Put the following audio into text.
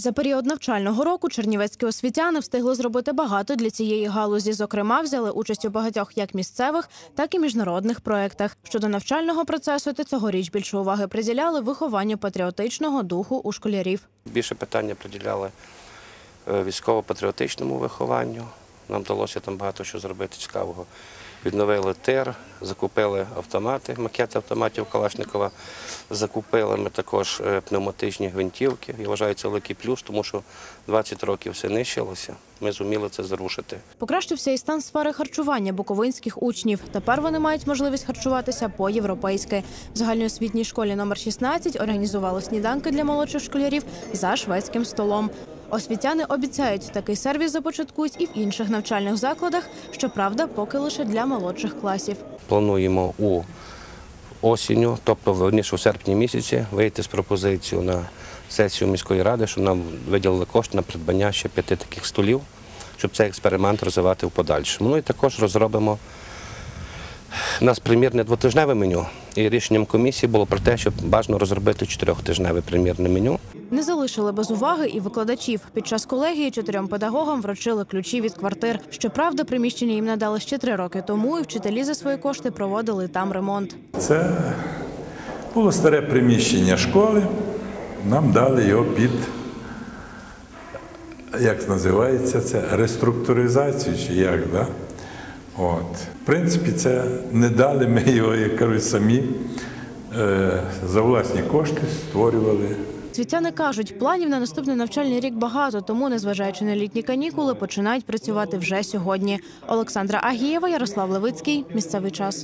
За період навчального року чернівецькі освітяни встигли зробити багато для цієї галузі. Зокрема, взяли участь у багатьох як місцевих, так і міжнародних проєктах. Щодо навчального процесу, то цьогоріч більше уваги приділяли вихованню патріотичного духу у школярів. Більше питання приділяли е, військово-патріотичному вихованню. Нам вдалося там багато що зробити цікавого. Відновили тир, закупили автомати, макети автоматів Калашникова. Закупили ми також е, пневматичні гвинтівки. Я вважаю, це великий плюс, тому що 20 років все нищилося. Ми зуміли це зрушити. Покращився і стан сфери харчування буковинських учнів. Тепер вони мають можливість харчуватися по-європейськи. В загальноосвітній школі номер 16 організували сніданки для молодших школярів за шведським столом. Освітяни обіцяють, такий сервіс започаткують і в інших навчальних закладах. Щоправда, поки лише для молодших класів. Плануємо у осінню, тобто верніше у серпні місяці, вийти з пропозицією на сесію міської ради, щоб нам виділили кошти на придбання ще п'яти таких столів, щоб цей експеримент розвивати в подальшому. Ну і також розробимо. У нас примірне двотижневе меню, і рішенням комісії було про те, щоб бажано розробити чотирьохтижневе примірне меню. Не залишили без уваги і викладачів. Під час колегії чотирьом педагогам вручили ключі від квартир. Щоправда, приміщення їм надали ще три роки тому, і вчителі за свої кошти проводили там ремонт. Це було старе приміщення школи. Нам дали його під, як називається це, реструктуризацію чи як, да? От. В принципі, це не дали ми його, як кажуть, самі е, за власні кошти створювали. Світяни кажуть, планів на наступний навчальний рік багато, тому, незважаючи на літні канікули, починають працювати вже сьогодні. Олександра Агієва, Ярослав Левицький. Місцевий час.